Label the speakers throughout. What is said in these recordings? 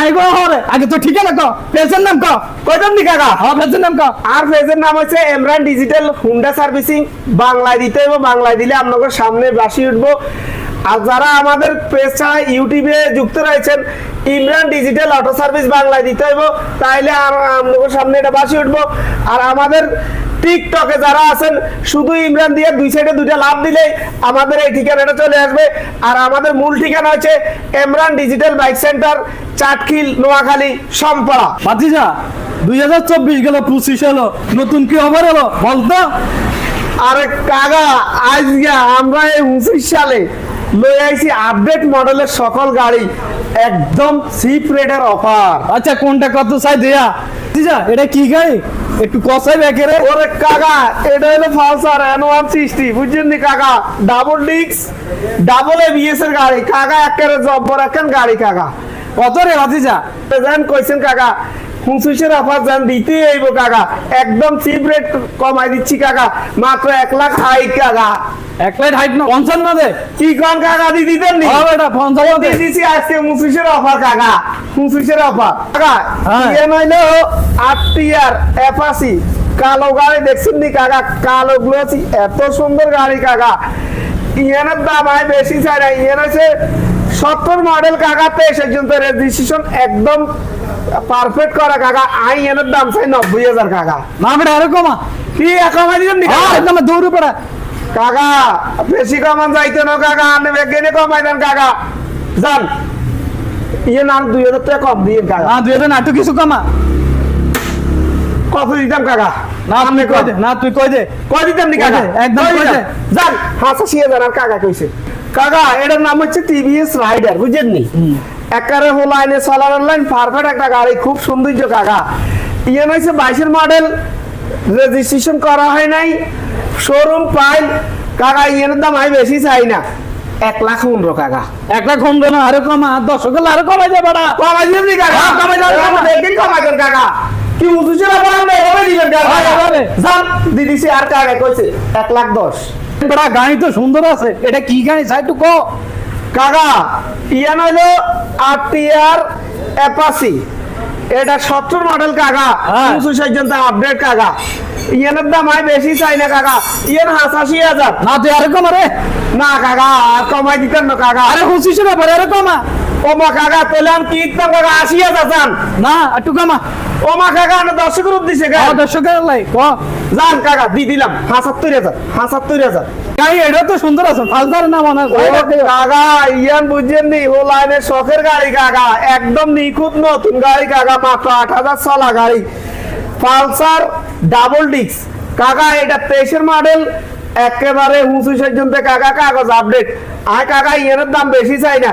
Speaker 1: গাড়ি কো হরে। আগে তো ঠিকানা ক পেজের নাম ক
Speaker 2: কইতাম নি কাকা
Speaker 1: হ্যাঁ পেজের নাম ক
Speaker 2: আর পেজের নাম হচ্ছে এমরান ডিজিটাল হুন্ডা সার্ভিসিং বাংলায় দিতে হইব, বাংলায় দিলে আপনাদের সামনে বাসি উঠবো। আর যারা আমাদের ছাড়া ইউটিউবে যুক্ত রয়েছেন ইমরান ডিজিটাল অটো সার্ভিস বাংলায় দিতে হইব তাইলে আর আপনাদের সামনে এটা বাসি উঠবো। আর আমাদের টিকটকে যারা আছেন শুধু ইমরান দিয়ে দুই সাইডে দুইটা লাভ দিলে আমাদের এই ঠিকানাটা চলে আসবে। আর আমাদের মূল ঠিকানা হচ্ছে Emran digital bike centre Chatkhil Noakhali Sompara
Speaker 1: বাতিজা দুই হাজার চব্বিশ গেল পঁচিশ এলো নতুন কি খবর এলো? বলতো
Speaker 2: আরে কাকা আজকে আমরা এই উনত্রিশ সালে লই আইছি আপডেট মডেলের সকল গাড়ি। একদম চিপ রেটের অফার
Speaker 1: আচ্ছা কোনটা কত চাই দেয়া? বাতিজা এটা কি গাড়ি? একটু কষাই ব্যাকে রে
Speaker 2: ওরে কাকা এটা হলো ফালসার এন ওয়ান সিক্সটি বুঝছেন নি কাকা? ডাবল ডিক্স ডাবল এবিএস এর গাড়ি। কাকা একেবারে জব্বর একখান গাড়ি কাকা।
Speaker 1: কত রে বাতিজা
Speaker 2: জান কইছেন কাকা হুঁসুসের অফার জান দিতে আইব কাকা। একদম চিপ রেট কমাই দিচ্ছি কাকা। মাত্র এক লাখ হাই কাকা।
Speaker 1: এক লাইট হাইট না পঞ্চান্ন দে।
Speaker 2: কি কোন কাকা দি দিতেন নি?
Speaker 1: হ্যাঁ বেটা পঞ্চান্ন দে।
Speaker 2: দিয়েছি আজকে অফার কাকা। মুসুসের অফার কাকা
Speaker 1: হ্যাঁ।
Speaker 2: ইয়ে নইলো টিয়ার অ্যাপাসি কালো গাড়ি দেখছেন নি কাকা? কালো গুলোছি এত সুন্দর গাড়ি কাকা। ইয়েনের দাম হয় বেশি চাই না ইয়েন হচ্ছে সত্তর মডেল কাকা তেইশ পর্যন্ত রেজিস্ট্রেশন একদম পারফেক্ট করা কাকা আই ইয়েনের দাম চাই নব্বই হাজার কাকা।
Speaker 1: না বেটা
Speaker 2: কি নি
Speaker 1: হ্যাঁ
Speaker 2: কাকা?
Speaker 1: একদম
Speaker 2: বেশি কমান যাইতো না কাকা আপনি বেগেনে কমাই দেন কাকা। যান। ইয়ে নাম দুই হাজার টাকা কম দিয়ে কাকা।
Speaker 1: না দুই হাজার না একটু কিছু কমা।
Speaker 2: কত দিতাম কাকা?
Speaker 1: না কই দে না তুই কই দে।
Speaker 2: কয় দিতাম নি কাকা?
Speaker 1: একদম
Speaker 2: কয়
Speaker 1: দে।
Speaker 2: যান হাজার আর কাকা কইছে। কাকা এটার নাম হচ্ছে টিভিএস রাইডার বুঝছেন নি একারে হো লাইনে চলার লাইন পারফেক্ট একটা গাড়ি খুব সৌন্দর্য কাকা। ইয়ে হচ্ছে বাইশের মডেল রেজিস্ট্রেশন করা হয় নাই শোরুম পাইল কাকা ইয়ের দাম আমি বেশি চাই না। এক লাখ পনেরো কাকা।
Speaker 1: এক লাখ দে না আরও কমা দশ গেলে আরও কমাই দে বেটা।
Speaker 2: কমাই নি কাকা
Speaker 1: হ্যাঁ, কমাই কমাই দেন।
Speaker 2: একদিন কমাই দেন কাকা। কি উঁচুছে না বলেন না এভাবে দিবেন কাকা?
Speaker 1: হ্যাঁ।
Speaker 2: যান দিদিছি আর কাকা কইছে এক লাখ দশ।
Speaker 1: গাড়ি তো সুন্দর আছে। এটা কি গাড়ি? একটু কো
Speaker 2: কাকা ইয়ান হইল আর অ্যাপাসি এটা সত্তর মডেল কাকা
Speaker 1: হ্যাঁ।
Speaker 2: পর্যন্ত আপডেট কাকা ইয়ানের দাম আমি বেশি চাই না কাকা। ইয়ান হাসাশি হাজার।
Speaker 1: না তুই আরও কমা রে।
Speaker 2: না কাকা কমাই দিতেন না কাকা।
Speaker 1: আরে পঁচিশ না পরে আরও কমা।
Speaker 2: ওমা কাকা তাহলে আমি কি কাকা আশি হাজার যান
Speaker 1: না একটু কমা।
Speaker 2: ওমা কাকা আমি কাকা।
Speaker 1: লাই ক।
Speaker 2: যান কাকা দিয়ে দিলাম। হাসাত্তর হাজার হাসাত্তর হাজার।
Speaker 1: গাড়ি এটা তো সুন্দর আছে না মনে
Speaker 2: ও কাকা ইয়ান বুঝছেন নি ও লাইনের শখের গাড়ি কাকা। একদম নিখুঁত নতুন গাড়ি কাকা মাত্র আট হাজার চলা গাড়ি। পালসার ডাবল ডিক্স কাকা এটা তেইশের মডেল একেবারে উঁচু পর্যন্ত কাকা কাগজ আপডেট আর কাকা ইয়ানের দাম বেশি চাই না।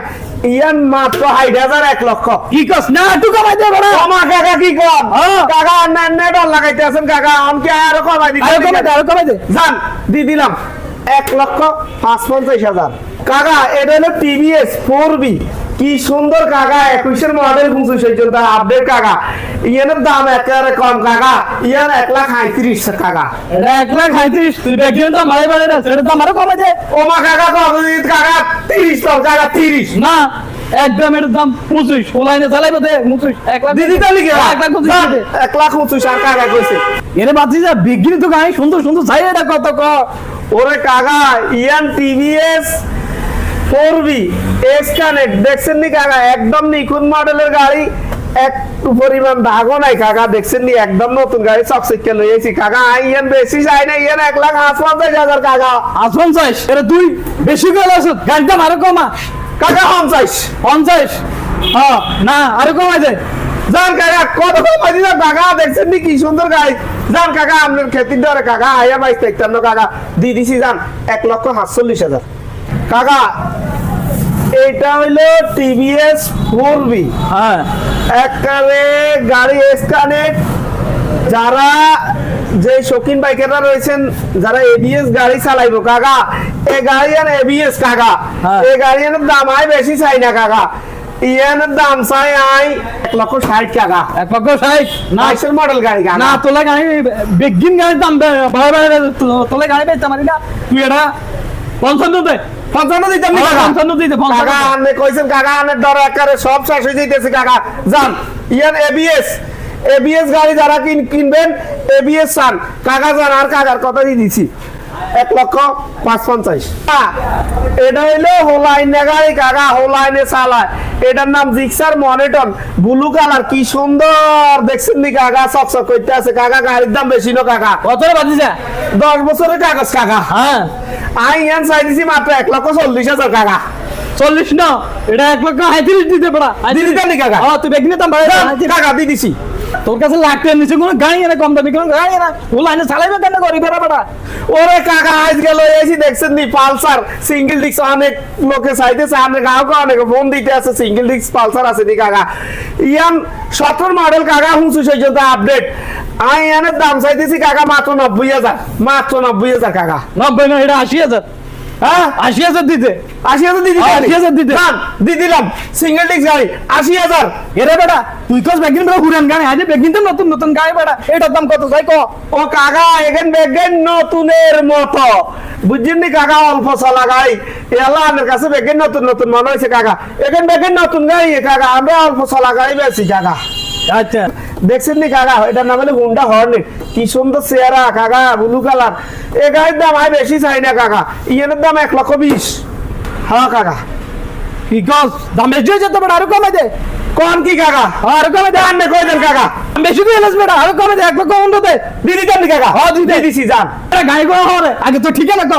Speaker 2: ইয়ান মাত্র ষাট হাজার এক লক্ষ।
Speaker 1: কি কস? না একটু কমাই দে বেটা
Speaker 2: কমা কাকা কি কম?
Speaker 1: হ্যাঁ।
Speaker 2: কাকা নেট লাগাইতে আছেন কাকা। আমাকে আরও কমাই দিতে
Speaker 1: আরও কমাই দে আরও কমাই দে।
Speaker 2: যান দিয়ে দিলাম। এক লক্ষ পাঁচ পঞ্চাশ হাজার। কাকা এটা হলো টিভিএস ফোর বি কি সুন্দর কাকা একুশের মডেল পঁচিশ পর্যন্ত আপডেট কাকা। ইয়ানের দাম একেবারে কম কাকা ইয়ার এক লাখ আঁত্রিশ টাকা
Speaker 1: এটা এক লাখ সাঁত্রিশ তুই দেখি তো মারি বাড়ি না সেটা দে।
Speaker 2: ওমা কাকা কতদিন কাকা? তিরিশ তো কাকা তিরিশ।
Speaker 1: না একদম এটার দাম পঁচিশ ওলাইনে চালাইবে দে পঁচিশ এক লাখ
Speaker 2: দিদি তাহলে কি?
Speaker 1: এক লাখ পঁচিশ
Speaker 2: এক লাখ পঁচিশ আর কাকা কইছে।
Speaker 1: এরে বাতি যা বিক্রি তো গাড়ি সুন্দর সুন্দর চাই এটা কত ক?
Speaker 2: ওরে কাকা ইয়ান TVS four B X connect. দেখছেন নি কাকা? একদম নিখুঁত মডেলের গাড়ি। একটু পরিমাণ দাগও নাই কাকা। দেখছেন নি? একদম নতুন গাড়ি। চকচকে লইয়েছি কাকা আই ইয়ান বেশি চাই না ইয়ান এক লাখ হাঁস পঞ্চাশ হাজার কাকা।
Speaker 1: আজ পঞ্চাশ এটা তুই বেশি আস গাড়ির দাম আরও কমা।
Speaker 2: কাকা পঞ্চাশ।
Speaker 1: পঞ্চাশ? হ্যাঁ না আরও কমাই দে।
Speaker 2: যান কাকা কত কমাই দিল কাকা? দেখছেন নি কি সুন্দর গাড়ি। যান কাকা আপনার খেতির ধরে কাকা আইয়া বাইশ দেখতাম না কাকা। দিয়ে দিছি যান এক লক্ষ সাতচল্লিশ হাজার। কাকা এটা হইল টিভিএস ফোর বি
Speaker 1: হ্যাঁ।
Speaker 2: একবারে গাড়ি এসকানেক্ট যারা যে শৌখিন বাইকাররা রয়েছেন যারা এবিএস গাড়ি চালাইবো কাকা এ গাড়ি আর এবিএস কাকা।
Speaker 1: হ্যাঁ।
Speaker 2: এই গাড়ি দাম আয় বেশি চাই না কাকা। ইয়ানের দাম চাই আই এক লক্ষ ষাট টাকা
Speaker 1: এক লক্ষ ষাট? না
Speaker 2: বাইশের মডেল গাড়ি
Speaker 1: না তোলা গাড়ি বেগিন গাড়ির দাম ভাড়া ভাড়া তোলে গাড়ি বেচতে পারি না। তুই এটা পঞ্চান্ন দে।
Speaker 2: পঞ্চান্ন দিতাম নি
Speaker 1: হ্যাঁ,
Speaker 2: কাকা
Speaker 1: পঞ্চান্ন দিতে, পঞ্চান্ন
Speaker 2: কাকা
Speaker 1: দিতে।
Speaker 2: আনে কইছেন কাকা আনের ডর একারে সব শেষ হয়ে যাইতেছে কাকা। যান ইয়ান এবিএস এবিএস গাড়ি যারা কিনবেন এবিএস সান কাকা যান আর কাকার কথা দিয়ে দিছি। এক লক্ষ পাঁচ পঞ্চাশ এটা হইল হোলাইনে গাড়ি কাকা হোলাইনে চালায় এটার নাম জিক্সার মনিটন। ব্লু কালার কি সুন্দর দেখছেন নি কাকা? চকচক করতে আছে। কাকা গাড়ির দাম বেশি না কাকা?
Speaker 1: কত রে বাতিজা
Speaker 2: দশ বছরের কাগজ কাকা।
Speaker 1: হ্যাঁ।
Speaker 2: আই ইয়ান চাই দিছি মাত্র এক লক্ষ চল্লিশ হাজার কাকা।
Speaker 1: চল্লিশ না এটা এক লক্ষ হাইত্রিশ দিতে পারা।
Speaker 2: দেননি কাকা?
Speaker 1: তুই বেগনি দাম
Speaker 2: কাকা দিয়ে দিছি।
Speaker 1: তোর কাছে লাখ টাকার নিচে কোনো গাড়ি এনে কম দামি কোনো গাড়ি এনে ও লাইনে চালাইবে কেন করি বেড়া বেড়া
Speaker 2: ওরে কাকা, আজ গেল এসি দেখছেন নি, পালসার। সিঙ্গেল ডিস্ক অনেক লোকে চাইতেছে, অনেক গ্রাহক অনেক ফোন দিতে আছে সিঙ্গেল ডিস্ক পালসার আছে নি কাকা। ইয়ান, সতেরো মডেল কাকা, হুঁচু পর্যন্ত আপডেট আই ইয়ানের দাম চাইতেছি কাকা মাত্র নব্বই হাজার, মাত্র নব্বই হাজার কাকা।
Speaker 1: নব্বই না, এটা আশি হাজার।
Speaker 2: হ্যাঁ?
Speaker 1: আশি হাজার দিতে।
Speaker 2: আশি হাজার দিয়ে
Speaker 1: হ্যাঁ, 80,000 দিতে।
Speaker 2: দিয়ে দিলাম। সিঙ্গেল ডিস্ক গাড়ি আশি হাজার।
Speaker 1: এরে বেটা তুই কস বেগিন বেড়া ঘুরান গাড়ি আজ বেগিন তো নতুন নতুন গাড়ি বেড়া এটার দাম কত? ক।
Speaker 2: ও কাকা এখান বেগেন নতুনের মতো। বুঝছেন নি কাকা? অল্প চলা গাড়ি। এলা আমার কাছে বেগেন নতুন নতুন মনে হয়েছে কাকা। এখান বেগেন নতুন গাড়ি কাকা। আমরা অল্প চলা গাড়ি বেশি কাকা।
Speaker 1: আচ্ছা।
Speaker 2: দেখছেন নি কাকা? এটার নাম হলো গুন্ডা হর্নেট কি সুন্দর চেহারা কাকা ব্লু কালার এ গাড়ির দাম আয় বেশি চাই না কাকা। ইয়ের দাম এক লক্ষ বিশ। হ্যাঁ কাকা।
Speaker 1: কি দাম বেশি হয়েছে তোমার আরও কমে দে।
Speaker 2: কোন কি কাকা?
Speaker 1: আর কমে দেন
Speaker 2: না কই দেন কাকা?
Speaker 1: বেশি দিয়ে এলাস বেটা আর কমে দেয় এক লক্ষ অন্য দে।
Speaker 2: দিদি দেন নি কাকা?
Speaker 1: হ্যাঁ, দিদি।
Speaker 2: দিছি যান।
Speaker 1: আরে গাই গো হরে আগে তো ঠিক আছে ক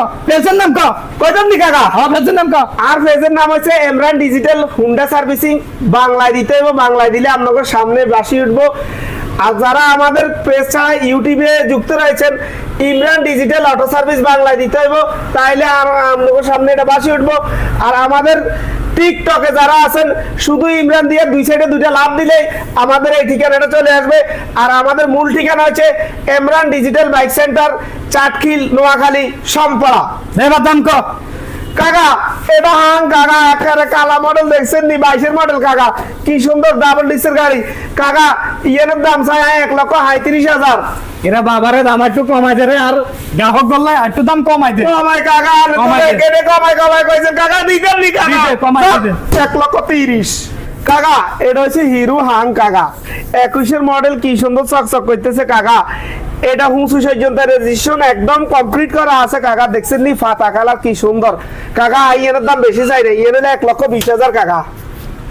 Speaker 1: নাম ক।
Speaker 2: কই দেন নি কাকা?
Speaker 1: হ্যাঁ পেশেন নাম ক।
Speaker 2: আর পেজের নাম হচ্ছে এমরান ডিজিটাল হুন্ডা সার্ভিসিং বাংলায় দিতে হবে বাংলায় দিলে আপনাদের সামনে বাসি উঠবো। আর যারা আমাদের পেজ ছাড়া ইউটিউবে যুক্ত রয়েছেন, ইমরান ডিজিটাল অটো সার্ভিস বাংলায় দিতে হইব, তাইলে আপনাদের সামনে এটা বাসি উঠবো। আর আমাদের টিকটকে যারা আছেন, শুধু ইমরান দিয়ে দুই সাইডে দুইটা লাভ দিলেই আমাদের এই ঠিকানাটা চলে আসবে। আর আমাদের মূল ঠিকানা হচ্ছে Emran digital bike centre Chatkhil, Noakhali, Sompara.
Speaker 1: এবার
Speaker 2: কাকা এটা হাং কাকা একেবারে কালা মডেল দেখছেন নি বাইশের মডেল কাকা। কি সুন্দর ডাবল ডিসের গাড়ি। কাকা ইয়েনের দাম চাই এক লক্ষ হাইত্রিশ হাজার।
Speaker 1: এরা বাবারে দাম একটু কমাই দে আর গ্রাহক একটু দাম কমাই দে।
Speaker 2: কমাই কাকা। কেটে কমাই কমাই কইছেন কাকা দিতেন নি কাকা।
Speaker 1: কমাই দিতে।
Speaker 2: এক লক্ষ তিরিশ। কাকা এটা হচ্ছে হিরো হাং কাকা। একুশের মডেল কি সুন্দর চকচক করতেছে কাকা। এটা হুঁসু পর্যন্ত রেজিস্ট্রেশন একদম কমপ্লিট করা আছে কাকা। দেখছেন নি? ফাতা কালার কি সুন্দর। কাকা ইয়েনের দাম বেশি চাই রে। হলে এক লক্ষ বিশ হাজার কাকা।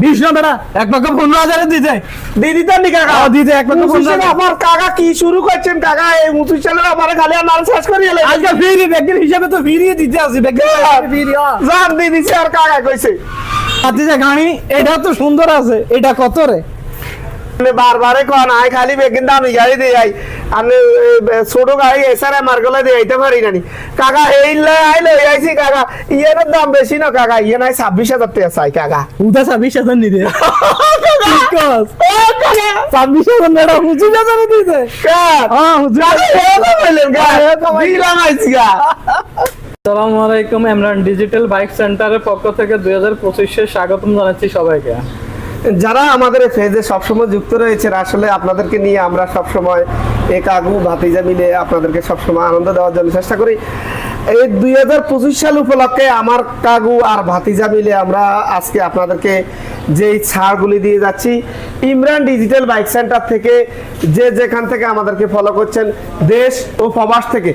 Speaker 1: বিশ না বেটা এক লক্ষ পনেরো হাজারে দিতে
Speaker 2: দিয়ে। দিতেন নি কাকা?
Speaker 1: হ্যাঁ, দিতে, এক লক্ষ হাজার।
Speaker 2: অফার কাকা কি শুরু করছেন কাকা? এই মুসুর সালের অফারে খালি আর নাম শেষ করিয়ে এলেন।
Speaker 1: আজকাল ফিরি ব্যাগের হিসাবে তো ফিরিয়ে দিতে আসি ব্যাগের ফিরি
Speaker 2: জান দিয়ে দিছে আর কাকা কইছে।
Speaker 1: আচ্ছা গাড়ি এটা তো সুন্দর আছে। এটা কত রে?
Speaker 2: বারবারে কোন আই খালি বেগিন দামি গাড়ি দিয়ে যাই আমি ছোট গাড়ি এসার আমারগুলো দিয়ে যাইতে পারি নানি কাকা এই আই লই আইছি কাকা। ইয়ের দাম বেশি না কাকা ইয়ে নাই ছাব্বিশ হাজার টাকা চাই কাকা।
Speaker 1: উদা ছাব্বিশ হাজার নিতে ছাব্বিশ হাজার না এটা পঁচিশ দিতে হ্যাঁ হুজুর
Speaker 2: কাকা, এরকম বললেন, কাকা? দিলাম আইছি গা।
Speaker 1: আসসালামু আলাইকুম ইমরান ডিজিটাল বাইক সেন্টারের পক্ষ থেকে দুই হাজার পঁচিশে স্বাগতম জানাচ্ছি সবাইকে।
Speaker 2: যারা আমাদের এই ফেজে সবসময় যুক্ত রয়েছেন, আসলে আপনাদেরকে নিয়ে আমরা সবসময় এ কাগু ভাতিজা মিলে আপনাদেরকে সবসময় আনন্দ দেওয়ার জন্য চেষ্টা করি। এই দুই হাজার পঁচিশ সাল উপলক্ষে আমার কাগু আর ভাতিজা মিলে আমরা আজকে আপনাদেরকে যেই ছাড়গুলি দিয়ে যাচ্ছি, ইমরান ডিজিটাল বাইক সেন্টার থেকে যে যেখান থেকে আমাদেরকে ফলো করছেন, দেশ ও প্রবাস থেকে।